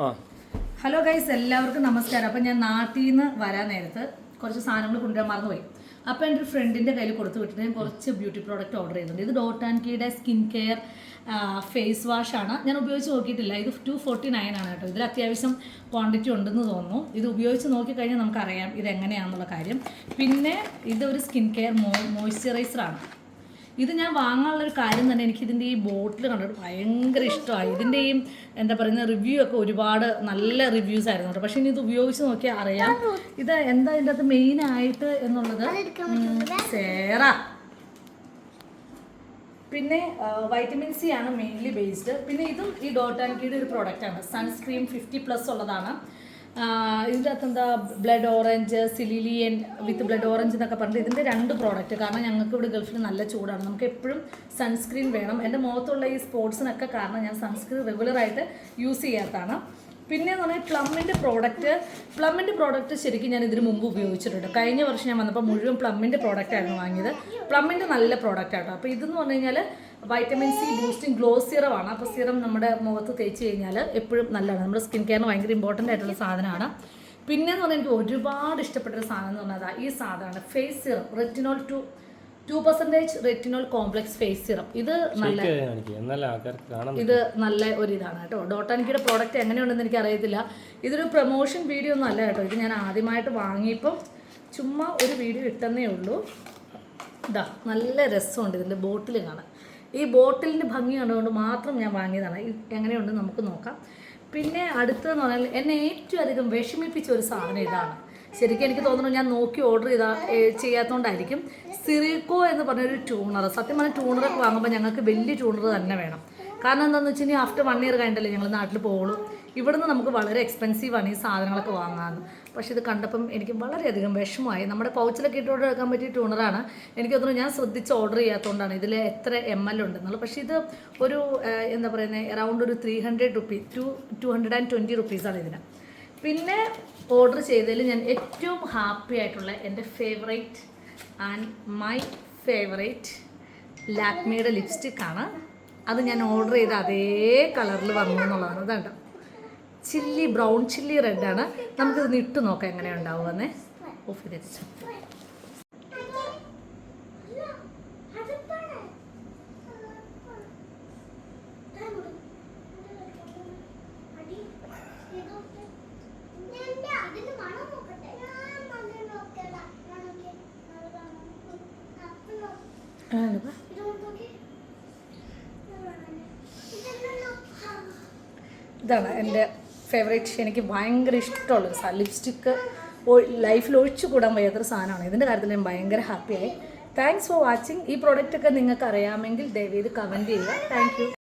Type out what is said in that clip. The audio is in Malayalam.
ഹലോ ഗൈസ് എല്ലാവർക്കും നമസ്കാരം. അപ്പം ഞാൻ നാട്ടിൽ നിന്ന് വരാൻ നേരത്ത് കുറച്ച് സാധനങ്ങൾ കൊണ്ടുവരാൻ മറന്നുപോയി. അപ്പോൾ എന്റെ ഒരു ഫ്രണ്ടിന്റെ കയ്യിൽ കൊടുത്തു വിട്ടിട്ട് ഞാൻ കുറച്ച് ബ്യൂട്ടി പ്രോഡക്റ്റ് ഓർഡർ ചെയ്തിട്ടുണ്ട്. ഇത് ഡോട്ട് ആൻഡ് കീയുടെ സ്കിൻ കെയർ ഫേസ് വാഷ് ആണ്. ഞാൻ ഉപയോഗിച്ച് നോക്കിയിട്ടില്ല. ഇത് ടു ഫോർട്ടി നയൻ ആണ് കേട്ടോ. ഇതിൽ അത്യാവശ്യം ക്വാണ്ടിറ്റി ഉണ്ടെന്ന് തോന്നുന്നു. ഇത് ഉപയോഗിച്ച് നോക്കിക്കഴിഞ്ഞാൽ നമുക്കറിയാം ഇത് എങ്ങനെയാണെന്നുള്ള കാര്യം. പിന്നെ ഇതൊരു സ്കിൻ കെയർ മോ മോയ്സ്ചറൈസറാണ് ഇത് ഞാൻ വാങ്ങാനുള്ളൊരു കാര്യം തന്നെ എനിക്ക് ഇതിന്റെ ഈ ബോട്ടിൽ കണ്ടിട്ട് ഭയങ്കര ഇഷ്ടമായി. ഇതിന്റെ ഈ എന്താ പറയുന്ന റിവ്യൂ ഒക്കെ ഒരുപാട് നല്ല റിവ്യൂസ് ആയിരുന്നു കേട്ടോ. പക്ഷേ ഇനി ഇത് ഉപയോഗിച്ച് നോക്കിയാൽ അറിയാം. ഇത് എന്താ ഇതിന്റെ അകത്ത് മെയിൻ ആയിട്ട് എന്നുള്ളത്? സേറ. പിന്നെ വൈറ്റമിൻ സി ആണ് മെയിൻലി ബേസ്ഡ് പിന്നെ ഇതും ഈ ഡോട്ട് ആൻഡ് കീയുടെ ഒരു പ്രോഡക്റ്റാണ് സൺസ്ക്രീൻ ഫിഫ്റ്റി പ്ലസ് ഉള്ളതാണ്. ഇതിന്റെ എന്താ blood orange Sicilian with blood orange എന്നൊക്കെ പറഞ്ഞിട്ട് ഇതിന്റെ രണ്ട് പ്രോഡക്റ്റ് കാരണം ഞങ്ങൾക്ക് ഇവിടെ ഗൾഫിൽ നല്ല ചൂടാണ്. നമുക്ക് എപ്പോഴും സൺസ്ക്രീൻ വേണം. എന്റെ മുഖത്തുള്ള ഈ സ്പോർട്സിനൊക്കെ കാരണം ഞാൻ സൺസ്ക്രീൻ റെഗുലറായിട്ട് യൂസ് ചെയ്യാത്തതാണ്. പിന്നെ എന്ന് പറഞ്ഞാൽ പ്ലമ്മിന്റെ പ്രോഡക്റ്റ് പ്ലമ്മിന്റെ പ്രോഡക്റ്റ് ശരിക്കും ഞാൻ ഇതിന് മുമ്പ് ഉപയോഗിച്ചിട്ടുണ്ട്. കഴിഞ്ഞ വർഷം ഞാൻ വന്നപ്പോൾ മുഴുവൻ പ്ലമ്മിന്റെ പ്രോഡക്റ്റ് ആയിരുന്നു വാങ്ങിയത്. പ്ലമ്മിന്റെ നല്ല പ്രോഡക്റ്റ് ആട്ടോ. അപ്പോൾ ഇതെന്ന് പറഞ്ഞു കഴിഞ്ഞാൽ വൈറ്റമിൻ സി ബൂസ്റ്റിംഗ് ഗ്ലോ സിറമാണ് അപ്പോൾ സിറം നമ്മുടെ മുഖത്ത് തേച്ച് കഴിഞ്ഞാൽ എപ്പോഴും നല്ലതാണ്. നമ്മുടെ സ്കിൻ കെയറിന് ഭയങ്കര ഇമ്പോർട്ടന്റ് ആയിട്ടുള്ള സാധനമാണ്. പിന്നെ എന്ന് പറഞ്ഞാൽ എനിക്ക് ഒരുപാട് ഇഷ്ടപ്പെട്ട ഒരു സാധനം എന്ന് പറഞ്ഞാൽ ഈ സാധനമാണ് face serum retinol two two percentage retinol complex face serum ഇത് നല്ല ഇത് നല്ല ഒരു ഇതാണ് കേട്ടോ. ഡോട്ടാനിക്കിയുടെ പ്രോഡക്റ്റ് എങ്ങനെയുണ്ടെന്ന് എനിക്ക് അറിയത്തില്ല ഇതൊരു പ്രൊമോഷൻ വീഡിയോ ഒന്നും അല്ല കേട്ടോ. ഇത് ഞാൻ ആദ്യമായിട്ട് വാങ്ങിയപ്പം ചുമ്മാ ഒരു വീഡിയോ ഇട്ടെന്നേ ഉള്ളൂ. ഇതാ നല്ല രസമുണ്ട് ഇതിന്റെ ബോട്ടിൽ കാണാൻ. ഈ ബോട്ടിലിന്റെ ഭംഗി കണ്ടുകൊണ്ട് മാത്രം ഞാൻ വാങ്ങിയതാണ്. എങ്ങനെയുണ്ട് നമുക്ക് നോക്കാം. പിന്നെ അടുത്തതെന്ന് പറഞ്ഞാൽ എന്നെ ഏറ്റവും അധികം വിഷമിപ്പിച്ച ഒരു സാധനം ഇതാണ്. ശരിക്കും എനിക്ക് തോന്നുന്നു ഞാൻ നോക്കി ഓർഡർ ചെയ്താ ചെയ്യാത്തതുകൊണ്ടായിരിക്കും സിറിക്കോ എന്ന് പറഞ്ഞൊരു ട്യൂണർ സത്യം പറഞ്ഞാൽ ട്യൂണറൊക്കെ വാങ്ങുമ്പോൾ ഞങ്ങൾക്ക് വലിയ ട്യൂണർ തന്നെ വേണം. കാരണം എന്താണെന്ന് വെച്ച് കഴിഞ്ഞാൽ ആഫ്റ്റർ വൺ ഇയർ കഴിഞ്ഞിട്ടല്ലേ ഞങ്ങൾ നാട്ടിൽ പോകുള്ളൂ ഇവിടുന്ന് നമുക്ക് വളരെ എക്സ്പെൻസീവാണ് ഈ സാധനങ്ങളൊക്കെ വാങ്ങാമെന്ന് പക്ഷേ ഇത് കണ്ടപ്പം എനിക്ക് വളരെയധികം വിഷമമായി. നമ്മുടെ പൗച്ചിലൊക്കെ ഇട്ട് ഓർഡർ എടുക്കാൻ പറ്റിയ ട്യൂണറാണ് എനിക്ക് തോന്നുന്നു ഞാൻ ശ്രദ്ധിച്ച് ഓർഡർ ചെയ്യാത്തതുകൊണ്ടാണ് ഇതിൽ എത്ര എം എൽ ഉണ്ടെന്നുള്ളത്. പക്ഷേ ഇത് ഒരു എന്താ പറയുന്നത് അറൗണ്ട് ഒരു three hundred rupees to two hundred and twenty റുപ്പീസാണ് ഇതിന്. പിന്നെ ഓർഡർ ചെയ്തതിൽ ഞാൻ ഏറ്റവും ഹാപ്പി ആയിട്ടുള്ള എന്റെ ഫേവറേറ്റ് ആൻഡ് മൈ ഫേവറേറ്റ് ലാക്മിയുടെ ലിപ്സ്റ്റിക്കാണ് അത് ഞാൻ ഓർഡർ ചെയ്ത അതേ കളറിൽ വന്നു എന്നുള്ളതാണ്. ഇതാണ്ടോ ചില്ലി ബ്രൗൺ ചില്ലി റെഡാണ് നമുക്കിത് ഇട്ട് നോക്കാം എങ്ങനെ ഉണ്ടാവുമെന്നേ ഓഫ് ചെയ്ത് ഇതാണ് എന്റെ ഫേവറേറ്റ് എനിക്ക് ഭയങ്കര ഇഷ്ടമുള്ള സാധനം ലിപ്സ്റ്റിക്ക് ലൈഫിൽ ഒഴിച്ചു കൂടാൻ വയ്യാത്തൊരു സാധനമാണ്. ഇതിന്റെ കാര്യത്തിൽ ഞാൻ ഭയങ്കര ഹാപ്പിയായി താങ്ക്സ് ഫോർ വാച്ചിങ് ഈ പ്രോഡക്റ്റ് ഒക്കെ നിങ്ങൾക്ക് അറിയാമെങ്കിൽ ദയവേത് കമന്റ് ചെയ്യുക. താങ്ക്